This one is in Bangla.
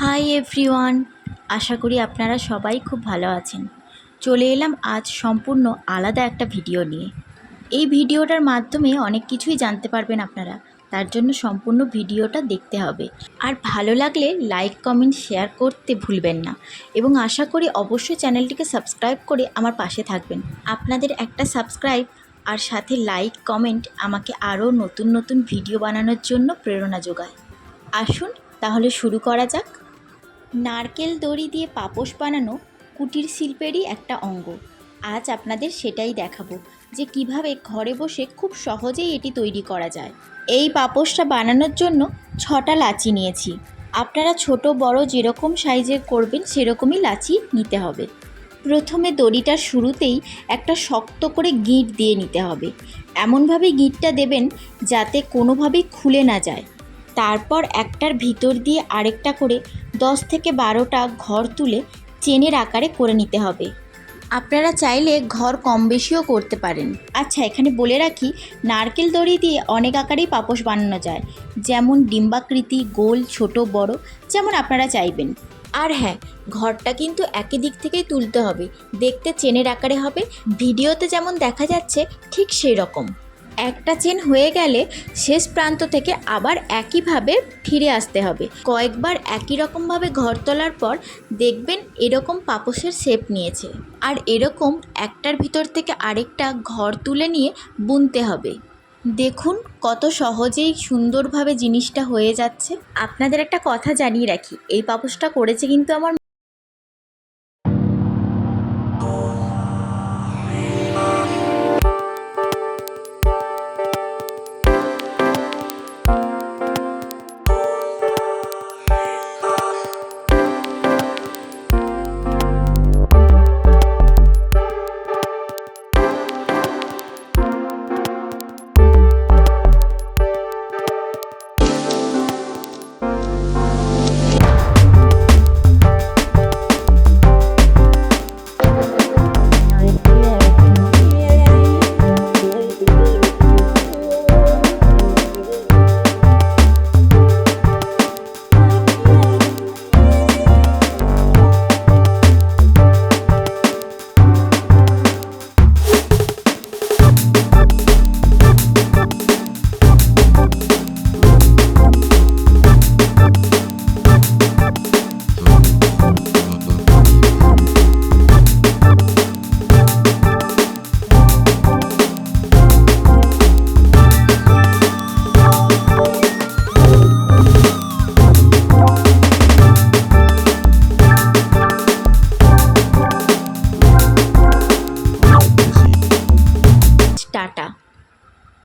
হাই এভরিওয়ান, আশা করি আপনারা সবাই খুব ভালো আছেন। চলে এলাম আজ সম্পূর্ণ আলাদা একটা ভিডিও নিয়ে। এই ভিডিওটার মাধ্যমে অনেক কিছুই জানতে পারবেন আপনারা, তার জন্য সম্পূর্ণ ভিডিওটা দেখতে হবে। আর ভালো লাগলে লাইক, কমেন্ট, শেয়ার করতে ভুলবেন না। এবং আশা করি অবশ্যই চ্যানেলটিকে সাবস্ক্রাইব করে আমার পাশে থাকবেন। আপনাদের একটা সাবস্ক্রাইব আর সাথে লাইক, কমেন্ট আমাকে আরও নতুন নতুন ভিডিও বানানোর জন্য প্রেরণা যোগায়। আসুন তাহলে শুরু করা যাক। নারকেল দড়ি দিয়ে পাপোশ বানানো কুটির শিল্পেরই একটা অঙ্গ। আজ আপনাদের সেটাই দেখাবো যে কীভাবে ঘরে বসে খুব সহজেই এটি তৈরি করা যায়। এই পাপোশটা বানানোর জন্য ছটা লাচি নিয়েছি। আপনারা ছোট, বড় যেরকম সাইজের করবেন সেরকমই লাচি নিতে হবে। প্রথমে দড়িটার শুরুতেই একটা শক্ত করে গিঁট দিয়ে নিতে হবে। এমনভাবে গিঁটটা দেবেন যাতে কোনোভাবেই খুলে না যায়। তারপর একটার ভিতর দিয়ে আরেকটা করে দশ থেকে বারোটা ঘর তুলে চেনের আকারে করে নিতে হবে। আপনারা চাইলে ঘর কম বেশিও করতে পারেন। আচ্ছা এখানে বলে রাখি, নারকেল দড়ি দিয়ে অনেক আকারেই পাপোশ বানানো যায়। যেমন ডিম্বাকৃতি, গোল, ছোট, বড়, যেমন আপনারা চাইবেন। আর হ্যাঁ ঘরটা কিন্তু একই দিক থেকেই তুলতে হবে। দেখতে চেনের আকারে হবে, ভিডিওতে যেমন দেখা যাচ্ছে, ঠিক সেই রকম। একটা চেন হয়ে গেলে শেষ প্রান্ত থেকে আবার একইভাবে ফিরে আসতে হবে। কয়েকবার একই রকমভাবে ঘর তোলার পর দেখবেন এরকম পাপোশের শেপ নিয়েছে। আর এরকম একটার ভিতর থেকে আরেকটা ঘর তুলে নিয়ে বুনতে হবে। দেখুন কত সহজেই সুন্দরভাবে জিনিসটা হয়ে যাচ্ছে। আপনাদের একটা কথা জানিয়ে রাখি, এই পাপোশটা করেছে কিন্তু আমার